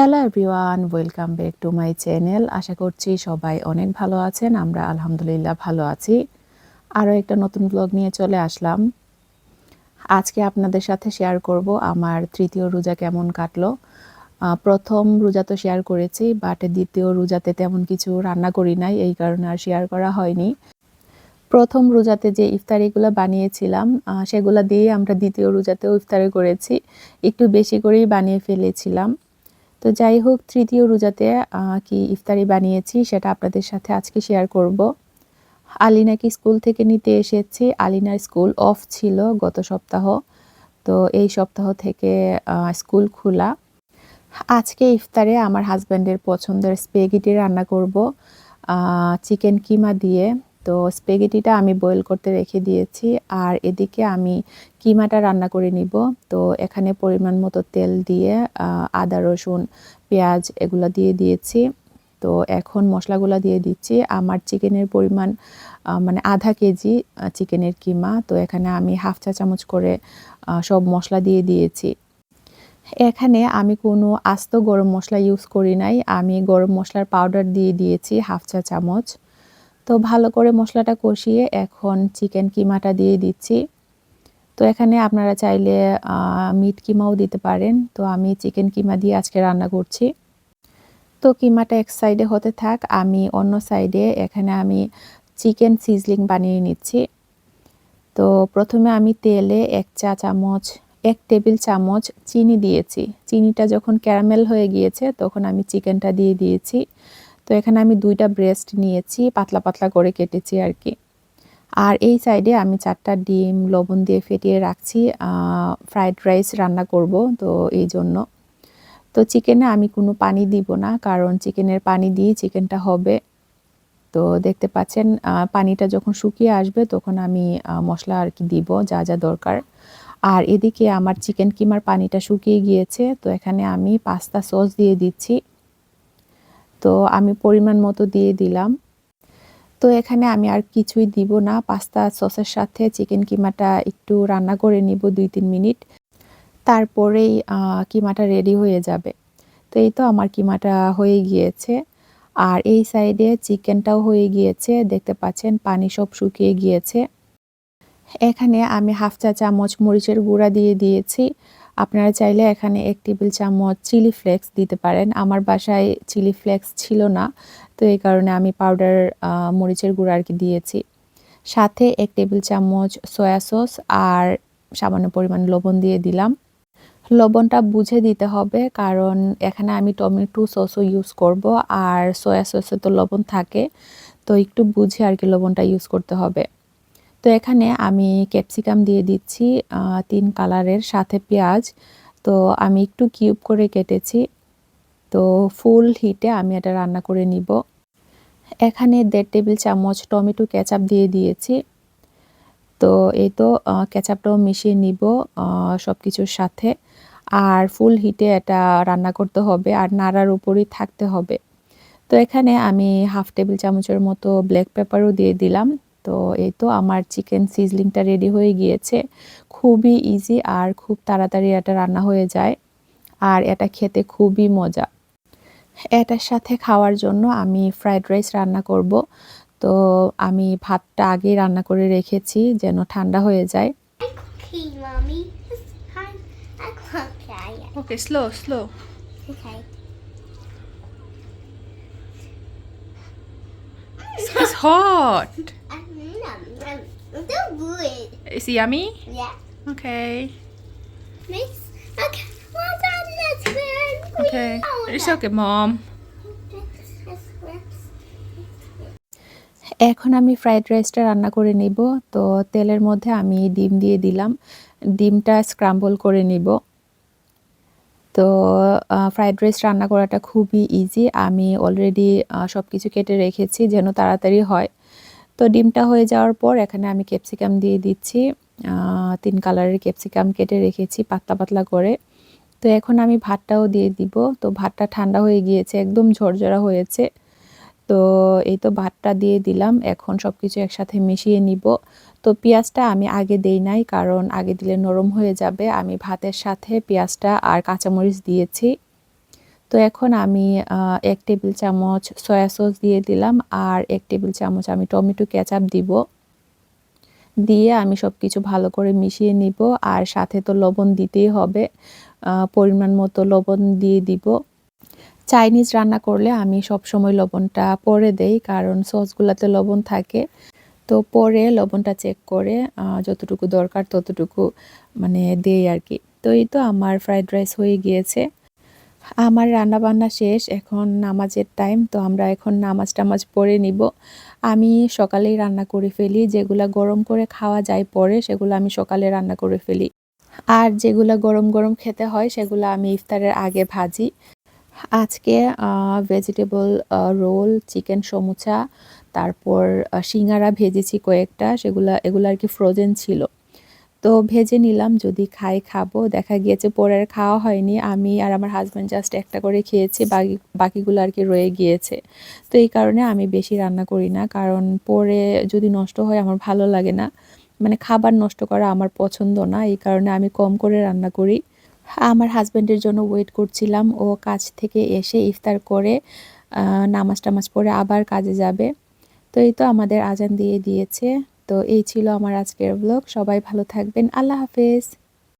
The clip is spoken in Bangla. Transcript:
Hello everyone, welcome back to my channel. আশা করছি সবাই অনেক ভালো আছেন, আমরা আলহামদুলিল্লাহ ভালো আছি। আরও একটা নতুন ব্লগ নিয়ে চলে আসলাম। আজকে আপনাদের সাথে শেয়ার করব আমার তৃতীয় রোজা কেমন কাটলো। প্রথম রোজা তো শেয়ার করেছি বাট দ্বিতীয় রোজাতে তেমন কিছু রান্না করি নাই, এই কারণে আর শেয়ার করা হয়নি। প্রথম রোজাতে যে ইফতারিগুলো বানিয়েছিলাম সেগুলো দিয়ে আমরা দ্বিতীয় রোজাতেও ইফতারি করেছি। একটু বেশি করেই বানিয়ে ফেলেছিলাম। তো যাই হোক, তৃতীয় রোজাতে কি ইফতারি বানিয়েছি, সেটা আপনাদের সাথে আজকে শেয়ার করব। আলিনাকে স্কুল থেকে নিতে এসেছি। আলিনার স্কুল অফ ছিল গত সপ্তাহ। তো এই সপ্তাহ থেকে স্কুল খোলা। আজকে ইফতারে আমার হাজব্যান্ডের পছন্দের স্পেগেটি রান্না করব। চিকেন কিমা দিয়ে। তো স্পেগেটিটা আমি বয়েল করতে রেখে দিয়েছি। আর এদিকে আমি কিমাটা রান্না করে নিব। তো এখানে পরিমাণ মতো তেল দিয়ে আদা, রসুন, পেঁয়াজ এগুলো দিয়ে দিয়েছি। তো এখন মশলাগুলো দিয়ে দিচ্ছি। আমার চিকেনের পরিমাণ মানে আধা কেজি চিকেনের কিমা। তো এখানে আমি হাফ চা চামচ করে সব মশলা দিয়ে দিয়েছি। এখানে আমি কোনো আস্ত গরম মশলা ইউজ করি নাই। আমি গরম মশলার পাউডার দিয়ে দিয়েছি হাফ চা চামচ। তো ভালো করে মশলাটা কষিয়ে এখন চিকেন কিমাটা দিয়ে দিচ্ছি। তো এখানে আপনারা চাইলে মিট কিমাও দিতে পারেন। তো আমি চিকেন কিমা দিয়ে আজকে রান্না করছি। তো কিমাটা এক সাইডে হতে থাক, আমি অন্য সাইডে এখানে আমি চিকেন সিজলিং বানিয়ে নিচ্ছি। তো প্রথমে আমি তেলে এক চা চামচ, এক টেবিল চামচ চিনি দিয়েছি। চিনিটা যখন ক্যারামেল হয়ে গিয়েছে, তখন আমি চিকেনটা দিয়ে দিয়েছি। তো এখানে আমি দুইটা ব্রেস্ট নিয়েছি, পাতলা পাতলা করে কেটেছি আর কি আর এই সাইডে আমি চারটা ডিম লবণ দিয়ে ফেটিয়ে রাখছি ফ্রাইড রাইস রান্না করব তো এই জন্য। তো চিকেনে আমি কোনো পানি দিব না, কারণ চিকেনের পানি দিয়ে চিকেনটা হবে। তো দেখতে পাচ্ছেন পানিটা যখন শুকিয়ে আসবে তখন আমি মশলা আর কি দিব, যা যা দরকার। আর এদিকে আমার চিকেন কিমার পানিটা শুকিয়ে গিয়েছে, তো এখানে আমি পাস্তা সস দিয়ে দিচ্ছি। তো আমি পরিমাণ মতো দিয়ে দিলাম। তো এখানে আমি আর কিছুই দিব না। পাস্তা সসের সাথে চিকেন কিমাটা একটু রান্না করে নিব দুই তিন মিনিট। তারপরেই কিমাটা রেডি হয়ে যাবে। তো এই তো আমার কিমাটা হয়ে গিয়েছে। আর এই সাইডে চিকেনটাও হয়ে গিয়েছে। দেখতে পাচ্ছেন পানি সব শুকিয়ে গিয়েছে। এখানে আমি হাফ চা চামচ মরিচের গুঁড়া দিয়ে দিয়েছি। আপনারা চাইলে এখানে এক টেবিল চামচ চিলি ফ্লেক্স দিতে পারেন। আমার বাসায় চিলি ফ্লেক্স ছিল না, তো এই কারণে আমি পাউডার মরিচের গুঁড়ো আর কি দিয়েছি। সাথে এক টেবিল চামচ সয়া সস আর সামান্য পরিমাণ লবণ দিয়ে দিলাম। লবণটা বুঝে দিতে হবে, কারণ এখানে আমি টমেটো সসও ইউজ করব আর সয়া সসে তো লবণ থাকে, তো একটু বুঝে আর কি লবণটা ইউজ করতে হবে। তো এখানে আমি ক্যাপসিকাম দিয়ে দিচ্ছি তিন কালারের, সাথে পেঁয়াজ। তো আমি একটু কিউব করে কেটেছি। তো ফুল হিটে আমি এটা রান্না করে নিব। এখানে দেড় টেবিল চামচ টমেটো কেচাপ দিয়ে দিয়েছি। তো এই তো কেচাপটাও মিশিয়ে নিব সব কিছুর সাথে। আর ফুল হিটে এটা রান্না করতে হবে, আর নাড়ার উপরই থাকতে হবে। তো এখানে আমি হাফ টেবিল চামচের মতো ব্ল্যাক পেপারও দিয়ে দিলাম। তো এই তো আমার চিকেন সিজলিংটা রেডি হয়ে গিয়েছে। খুবই ইজি আর খুব তাড়াতাড়ি এটা রান্না হয়ে যায়। আর এটা খেতে খুবই মজা। এটার সাথে খাওয়ার জন্য আমি ফ্রাইড রাইস রান্না করব। তো আমি ভাতটা আগেই রান্না করে রেখেছি যেন ঠান্ডা হয়ে যায়। Okay, slow, slow. Okay. It's, it's hot. It's so good. Is it yummy? Yeah. Okay. Nice. Okay. Well done. Let's go. Okay. It's okay, mom. এখন আমি ফ্রাইড রাইসটা রান্না করে নিব তো তেলের মধ্যে আমি ডিম দিয়ে দিলাম ডিমটা স্ক্রাম্বল করে নিব তো ফ্রাইড রাইস রান্না করাটা খুবই ইজি আমি অলরেডি সব কিছু কেটে রেখেছি যেন তাড়াতাড়ি হয় তো ডিমটা হয়ে যাওয়ার পর এখানে আমি ক্যাপসিকাম দিয়ে দিচ্ছি। তিন কালারের ক্যাপসিকাম কেটে রেখেছি পাতলা পাতলা করে। তো এখন আমি ভাতটাও দিয়ে দিব। তো ভাতটা ঠান্ডা হয়ে গিয়েছে, একদম ঝরঝরা হয়েছে। তো এই তো ভাতটা দিয়ে দিলাম। এখন সব কিছু একসাথে মিশিয়ে নিব। তো পেঁয়াজটা আমি আগে দেই নাই, কারণ আগে দিলে নরম হয়ে যাবে। আমি ভাতের সাথে পেঁয়াজটা আর কাঁচামরিচ দিয়েছি। তো এখন আমি এক টেবিল চামচ সয়া সস দিয়ে দিলাম আর এক টেবিল চামচ আমি টমেটো কেচাপ দিব। দিয়ে আমি সব কিছু ভালো করে মিশিয়ে নিব আর সাথে তো লবণ দিতেই হবে পরিমাণ মতো লবণ দিয়ে দিব। চাইনিজ রান্না করলে আমি সব সময় লবণটা পরে দেই কারণ সসগুলোতে লবণ থাকে। তো পরে লবণটা চেক করে যতটুকু দরকার ততটুকু মানে দেই আর কি। তো এই তো আমার ফ্রাইড রাইস হয়ে গিয়েছে। আমার রান্না বান্না শেষ, এখন নামাজের টাইম তো আমরা এখন নামাজ টামাজ পড়ে নিব। আমি সকালেই রান্না করে ফেলি, যেগুলো গরম করে খাওয়া যায় পরে, সেগুলো আমি সকালে রান্না করে ফেলি। আর যেগুলো গরম গরম খেতে হয়, সেগুলো আমি ইফতারের আগে ভাজি। আজকে ভেজিটেবল রোল চিকেন সমুচা, তারপর সিঙ্গারা ভেজেছি কয়েকটা, সেগুলো, এগুলো আর কি ফ্রোজেন ছিল। তো ভেজে নিলাম, যদি খাই খাব। দেখা গিয়েছে পরের খাওয়া হয়নি। আমি আর আমার হাজব্যান্ড জাস্ট একটা করে খেয়েছি, বাকি, বাকিগুলো আর কি রয়ে গিয়েছে। তো এই কারণে আমি বেশি রান্না করি না, কারণ পরে যদি নষ্ট হয় আমার ভালো লাগে না। মানে খাবার নষ্ট করা আমার পছন্দ না, এই কারণে আমি কম করে রান্না করি। আমার হাজব্যান্ডের জন্য ওয়েট করছিলাম, ও কাজ থেকে এসে ইফতার করে নামাজ টামাজ পড়ে আবার কাজে যাবে। তো এই তো আমাদের আজান দিয়ে দিয়েছে। তো এই ছিল আমার আজকের ব্লগ সবাই ভালো থাকবেন। আল্লাহ হাফেজ।